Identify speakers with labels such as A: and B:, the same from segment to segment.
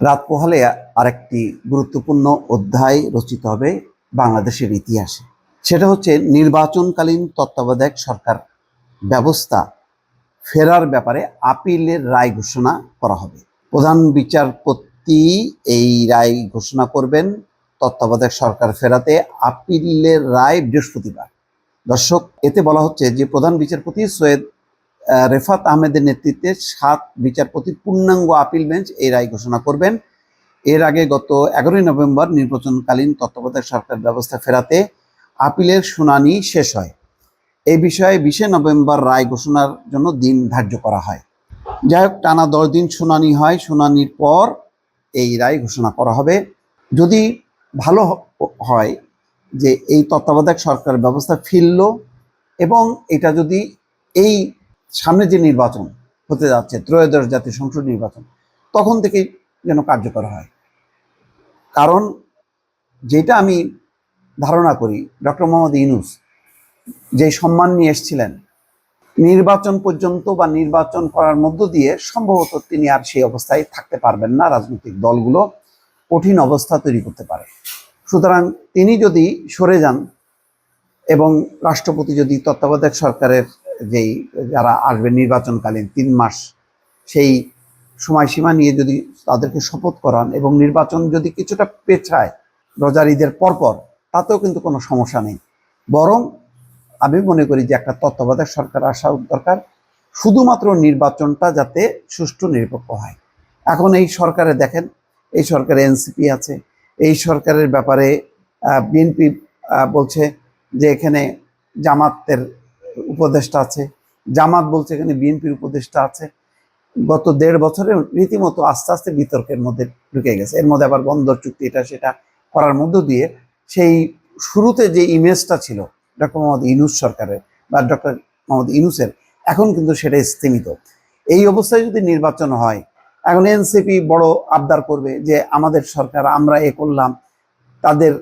A: রাত পোহালে আরেকটি গুরুত্বপূর্ণ অধ্যায় রচিত হবে বাংলাদেশের ইতিহাসে। সেটা হচ্ছে নির্বাচনকালীন তত্ত্বাবধায়ক সরকার ব্যবস্থা ফেরার ব্যাপারে আপিলের রায় ঘোষণা করা হবে। প্রধান বিচারপতি এই রায় ঘোষণা করবেন, তত্ত্বাবধায়ক সরকার ফেরাতে আপিলের রায় বৃহস্পতিবার। দর্শক, এতে বলা হচ্ছে যে প্রধান বিচারপতি সৈয়দ রেফাত আহমেদের নেতৃত্বে সাত বিচারপতির পূর্ণাঙ্গ আপিল বেঞ্চ এই রায় ঘোষণা করবেন। এর আগে গত এগারোই নভেম্বর নির্বাচনকালীন তত্ত্বাবধায়ক সরকার ব্যবস্থা ফেরাতে আপিলের শুনানি শেষ হয়। এই বিষয়ে বিশে নভেম্বর রায় ঘোষণার জন্য দিন ধার্য করা হয়। যাই হোক, টানা দশ দিন শুনানি হয়। শুনানির পর এই রায় ঘোষণা করা হবে। যদি ভালো হয় যে এই তত্ত্বাবধায়ক সরকার ব্যবস্থা ফিরল এবং এটা যদি এই সামনে যে নির্বাচন হতে যাচ্ছে, ত্রয়োদশ জাতীয় সংসদ নির্বাচন, তখন থেকেই যেন কার্যকর হয়। কারণ যেটা আমি ধারণা করি, ডক্টর মোহাম্মদ ইনুস যে সম্মান নিয়ে এসেছিলেন, নির্বাচন পর্যন্ত বা নির্বাচন করার মধ্য দিয়ে সম্ভবত তিনি আর সেই অবস্থায় থাকতে পারবেন না, রাজনৈতিক দলগুলো কঠিন অবস্থা তৈরি করতে পারে। সুতরাং তিনি যদি সরে যান এবং রাষ্ট্রপতি যদি তত্ত্বাবধায়ক সরকারের যেই যারা আসবে নির্বাচনকালীন তিন মাস, সেই সময়সীমা নিয়ে যদি তাদেরকে শপথ করান এবং নির্বাচন যদি কিছুটা পেছায় রোজার ঈদের পরপর, তাতেও কিন্তু কোনো সমস্যা নেই। বরং আমি মনে করি যে একটা তত্ত্বাবধায়ক সরকার আসা দরকার, শুধুমাত্র নির্বাচনটা যাতে সুষ্ঠু নিরপেক্ষ হয়। এখন এই সরকারে দেখেন, এই সরকারে এনসিপি আছে, এই সরকারের ব্যাপারে বিএনপি বলছে যে এখানে জামাতের উপদেষ্টা আছে, জামাত বলছে এখানে বিএনপির উপদেষ্টা আছে। গত দেড় বছরে রীতিমতো আস্তে আস্তে বিতর্কের মধ্যে ঢুকে গেছে। এর মধ্যে আবার বন্দর চুক্তি, এটা সেটা করার মধ্য দিয়ে সেই শুরুতে যে ইমেজটা ছিল, ডক্টর মোহাম্মদ ইনুস সরকারের বা ডক্টর মোহাম্মদ ইনুসের এখন কিন্তু সেটা স্থিমিত। এই অবস্থায় যদি নির্বাচন হয়, এখন এনসিপি বড় আবদার করবে যে আমাদের সরকার, আমরা এ করলাম, তাদের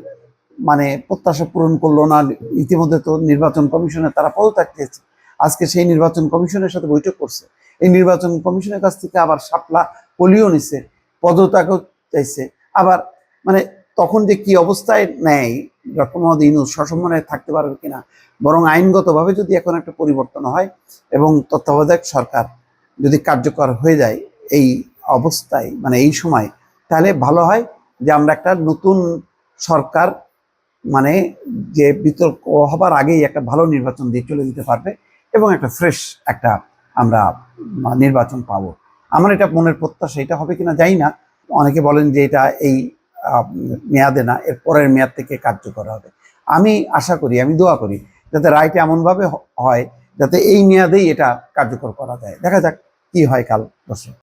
A: মানে প্রত্যাশা পূরণ করল না, ইতিমধ্যে তো নির্বাচন কমিশনে তারা পদত্যাগ চেয়েছে আজকে সেই নির্বাচন কমিশনের সাথে বৈঠক করছে। এই নির্বাচন কমিশনের কাছ থেকে আবার সাপলা পলিও নিছে, পদত্যাগও চাইছে। আবার মানে তখন যে কি অবস্থায় নেয়, ডক্টর মোহাম্মদ ইনুস সসম্মানে থাকতে পারবে কিনা, বরং আইনগতভাবে যদি এখন একটা পরিবর্তন হয় এবং তত্ত্বাবধায়ক সরকার যদি কার্যকর হয়ে যায় এই অবস্থায় মানে এই সময়, তাহলে ভালো হয় যে আমরা একটা নতুন সরকার মানে যে বিতর্ক হবার আগেই একটা ভালো নির্বাচন দিয়ে চলে দিতে পারবে এবং একটা ফ্রেশ একটা আমরা নির্বাচন পাবো। আমার এটা মনের প্রত্যাশা, এটা হবে কিনা জানি না। অনেকে বলেন যে এটা এই মেয়াদে না, এর পরের মেয়াদ থেকে কার্যকর হবে। আমি আশা করি, আমি দোয়া করি যাতে রায়টা এমনভাবে হয় যাতে এই মেয়াদেই এটা কার্যকর করা যায়। দেখা যাক কি হয় কাল দর্শক